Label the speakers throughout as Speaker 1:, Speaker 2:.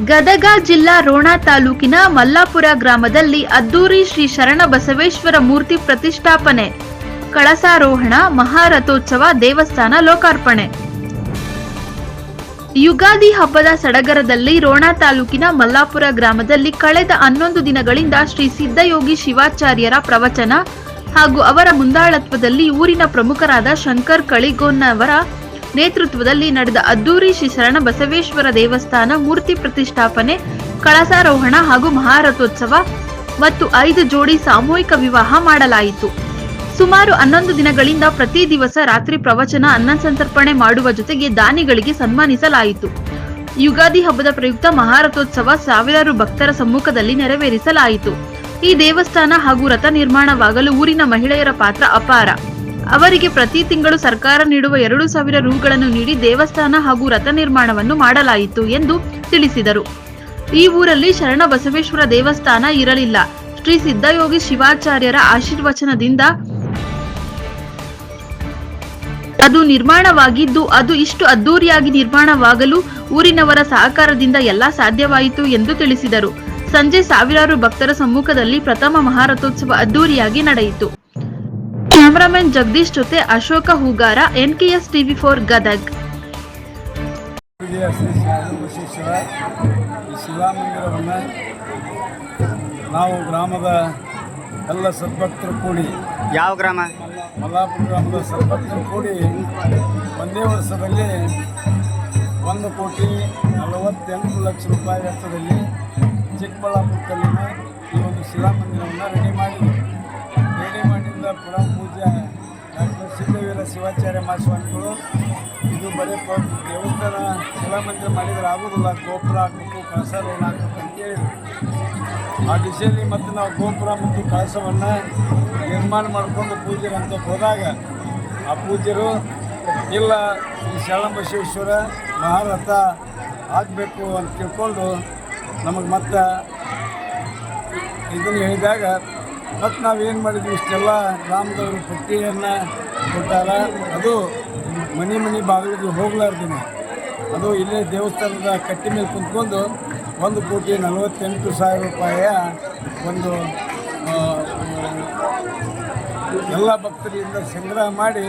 Speaker 1: ಗದಗ ಜಿಲ್ಲಾ ರೋಣ ತಾಲೂಕಿನ ಮಲ್ಲಾಪುರ ಗ್ರಾಮದಲ್ಲಿ ಅದ್ದೂರಿ ಶ್ರೀ ಶರಣ ಬಸವೇಶ್ವರ ಮೂರ್ತಿ ಪ್ರತಿಷ್ಠಾಪನೆ. ಕಳಸಾರೋಹಣ, ಮಹಾರಥೋತ್ಸವ, ದೇವಸ್ಥಾನ ಲೋಕಾರ್ಪಣೆ. ಯುಗಾದಿ ಹಬ್ಬದ ಸಡಗರದಲ್ಲಿ ರೋಣ ತಾಲೂಕಿನ ಮಲ್ಲಾಪುರ ಗ್ರಾಮದಲ್ಲಿ ಕಳೆದ ಹನ್ನೊಂದು ದಿನಗಳಿಂದ ಶ್ರೀ ಸಿದ್ಧಯೋಗಿ ಶಿವಾಚಾರ್ಯರ ಪ್ರವಚನ ಹಾಗೂ ಅವರ ಮುಂದಾಳತ್ವದಲ್ಲಿ ಊರಿನ ಪ್ರಮುಖರಾದ ಶಂಕರ್ ಕಳಿಗೋನ್ನವರ ನೇತೃತ್ವದಲ್ಲಿ ನಡೆದ ಅದ್ದೂರಿ ಶ್ರೀ ಶರಣ ಬಸವೇಶ್ವರ ದೇವಸ್ಥಾನ ಮೂರ್ತಿ ಪ್ರತಿಷ್ಠಾಪನೆ, ಕಳಸಾರೋಹಣ ಹಾಗೂ ಮಹಾರಥೋತ್ಸವ ಮತ್ತು ಐದು ಜೋಡಿ ಸಾಮೂಹಿಕ ವಿವಾಹ ಮಾಡಲಾಯಿತು. ಸುಮಾರು ಹನ್ನೊಂದು ದಿನಗಳಿಂದ ಪ್ರತಿ ದಿವಸ ರಾತ್ರಿ ಪ್ರವಚನ, ಅನ್ನ ಸಂತರ್ಪಣೆ ಮಾಡುವ ಜೊತೆಗೆ ದಾನಿಗಳಿಗೆ ಸನ್ಮಾನಿಸಲಾಯಿತು. ಯುಗಾದಿ ಹಬ್ಬದ ಪ್ರಯುಕ್ತ ಮಹಾರಥೋತ್ಸವ ಸಾವಿರಾರು ಭಕ್ತರ ಸಮ್ಮುಖದಲ್ಲಿ ನೆರವೇರಿಸಲಾಯಿತು. ಈ ದೇವಸ್ಥಾನ ಹಾಗೂ ರಥ ನಿರ್ಮಾಣವಾಗಲು ಊರಿನ ಮಹಿಳೆಯರ ಪಾತ್ರ ಅಪಾರ. ಅವರಿಗೆ ಪ್ರತಿ ತಿಂಗಳು ಸರ್ಕಾರ ನೀಡುವ ಎರಡು ಸಾವಿರ ರೂಗಳನ್ನು ನೀಡಿ ದೇವಸ್ಥಾನ ಹಾಗೂ ರಥ ನಿರ್ಮಾಣವನ್ನು ಮಾಡಲಾಯಿತು ಎಂದು ತಿಳಿಸಿದರು. ಈ ಊರಲ್ಲಿ ಶರಣ ಬಸವೇಶ್ವರ ದೇವಸ್ಥಾನ ಇರಲಿಲ್ಲ. ಶ್ರೀ ಸಿದ್ಧಯೋಗಿ ಶಿವಾಚಾರ್ಯರ ಆಶೀರ್ವಚನದಿಂದ ಅದು ನಿರ್ಮಾಣವಾಗಿದ್ದು, ಅದು ಇಷ್ಟು ಅದ್ದೂರಿಯಾಗಿ ನಿರ್ಮಾಣವಾಗಲು ಊರಿನವರ ಸಹಕಾರದಿಂದ ಎಲ್ಲ ಸಾಧ್ಯವಾಯಿತು ಎಂದು ತಿಳಿಸಿದರು. ಸಂಜೆ ಸಾವಿರಾರು ಭಕ್ತರ ಸಮ್ಮುಖದಲ್ಲಿ ಪ್ರಥಮ ಮಹಾರಥೋತ್ಸವ ಅದ್ದೂರಿಯಾಗಿ ನಡೆಯಿತು. ಕ್ಯಾಮರಾಮನ್ ಜಗದೀಶ್ ಜೊತೆ Ashoka Hugar NKS TV four Gadag.
Speaker 2: ಶಿಲಾಮಂದಿರವನ್ನು ನಾವು ಗ್ರಾಮದ ಎಲ್ಲ ಸದ್ಭಕ್ತರು ಕೂಡಿ
Speaker 3: ಯಾವ ಗ್ರಾಮ?
Speaker 2: ಮಲ್ಲಾಪುರ ಗ್ರಾಮದ ಸದ್ಭಕ್ತರು ಕೂಡಿ ಒಂದೇ ವರ್ಷದಲ್ಲಿ ಒಂದು ಕೋಟಿ ನಲವತ್ತೆಂಟು ಲಕ್ಷ ರೂಪಾಯಿ ವೆಚ್ಚದಲ್ಲಿ ಚಿಕ್ಕಬಳ್ಳಾಪುರದಲ್ಲಿನ ಈ ಒಂದು ಶಿಲಾಮಂದಿರವನ್ನು ರೆಡಿ ಮಾಡಿದ್ವಿ ಶಿವಾಚಾರ್ಯ ಮಹಾಸ್ವಾಮಿಗಳು, ಇದು ಬರೀ ದೇವಸ್ಥಾನ ಶಿಲಾಮಂದಿರ ಮಾಡಿದ್ರೆ ಆಗೋದಿಲ್ಲ, ಗೋಪುರ ಹಾಕಬೇಕು ಕಳಸ ಲೋನ್ ಹಾಕಬೇಕು ಅಂತೇಳಿ ಆ ದಿಶೆಯಲ್ಲಿ ಮತ್ತು ನಾವು ಗೋಪುರ ಮತ್ತು ಕಳಸವನ್ನು ನಿರ್ಮಾಣ ಮಾಡಿಕೊಂಡು ಪೂಜೆರು ಅಂತ ಹೋದಾಗ ಆ ಪೂಜ್ಯರು, ಇಲ್ಲ, ಈ ಶರಣಬಸವೇಶ್ವರ ಮಹಾರಥ ಆಗಬೇಕು ಅಂತ ತಿಳ್ಕೊಂಡು ನಮಗೆ ಮತ್ತೆ ಇದನ್ನು ಹೇಳಿದಾಗ ಮತ್ತು ನಾವೇನು ಮಾಡಿದ್ವಿ, ಇಷ್ಟೆಲ್ಲ ಗ್ರಾಮದವರು ಪಟ್ಟಿಯನ್ನು ಕೊಟ್ಟಾರ. ಅದು ಮನೆ ಮನೆ ಬಾಗಿಲಿಗೆ ಹೋಗ್ಲಾರ್ದೇನೆ. ಅದು ಇಲ್ಲೇ ದೇವಸ್ಥಾನದ ಕಟ್ಟಿ ಮೇಲೆ ಕುಂತ್ಕೊಂಡು ಒಂದು ಕೋಟಿ ನಲವತ್ತೆಂಟು ಸಾವಿರ ರೂಪಾಯಿಯ ಒಂದು ಎಲ್ಲ ಭಕ್ತರಿಂದ ಸಂಗ್ರಹ ಮಾಡಿ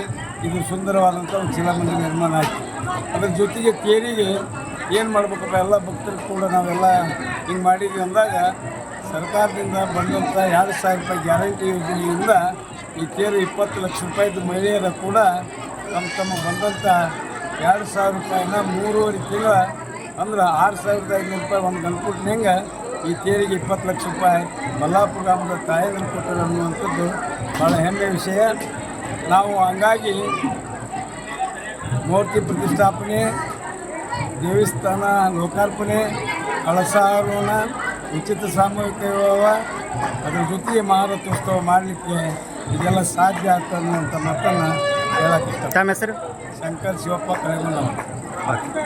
Speaker 2: ಇದು ಸುಂದರವಾದಂಥ ಒಂದು ಶಿಲಾಮಂದಿರ ನಿರ್ಮಾಣ ಆಯಿತು. ಅದ್ರ ಜೊತೆಗೆ ತೇರಿಗೆ ಏನು ಮಾಡ್ಬೇಕಪ್ಪ ಎಲ್ಲ ಭಕ್ತರು ಕೂಡ ನಾವೆಲ್ಲ ಹಿಂಗೆ ಮಾಡಿದ್ವಿ ಅಂದಾಗ ಸರ್ಕಾರದಿಂದ ಬಂದಂಥ ಎರಡು ಸಾವಿರ ರೂಪಾಯಿ ಗ್ಯಾರಂಟಿ ಯೋಜನೆಯಿಂದ ಈ ತೇರು ಇಪ್ಪತ್ತು ಲಕ್ಷ ರೂಪಾಯಿದು ಮಹಿಳೆಯರ ಕೂಡ ತಮ್ಮ ತಮ್ಮ ಬಂದಂಥ ಎರಡು ಸಾವಿರ ರೂಪಾಯಿನ ಮೂರುವರೆ ತಿಂಗಳ, ಅಂದ್ರೆ ಆರು ಸಾವಿರದ ಐನೂರು ರೂಪಾಯಿ ಒಂದು ಗಂಟುಟ್ನಂಗೆ ಈ ತೇರಿಗೆ ಇಪ್ಪತ್ತು ಲಕ್ಷ ರೂಪಾಯಿ ಮಲ್ಲಾಪುರ ಗ್ರಾಮದ ತಾಯಿಯನ್ನು ಕೊಟ್ಟರು ಅನ್ನುವಂಥದ್ದು ಭಾಳ ಹೆಮ್ಮೆ ವಿಷಯ. ನಾವು ಹಂಗಾಗಿ ಮೂರ್ತಿ ಪ್ರತಿಷ್ಠಾಪನೆ, ದೇವಸ್ಥಾನ, ಲೋಕಾರ್ಪಣೆ, ಕಳಸಾರೋಹಣ ಉಚಿತ ಸಾಮೂಹಿಕ ವಿವಾಹ ಅದ್ರ ಜೊತೆಗೆ ಮಹಾರಥೋತ್ಸವ ಮಾಡಲಿಕ್ಕೆ ಇದೆಲ್ಲ ಸಾಧ್ಯ ಆಗ್ತದೆ ಅನ್ನುವಂಥ ಮಾತನ್ನು ಹೇಳಕ್ಕೆ
Speaker 3: ತಮ್ಮ ಹೆಸರು?
Speaker 2: ಶಂಕರ್ ಶಿವಪ್ಪ
Speaker 3: ಓಕೆ.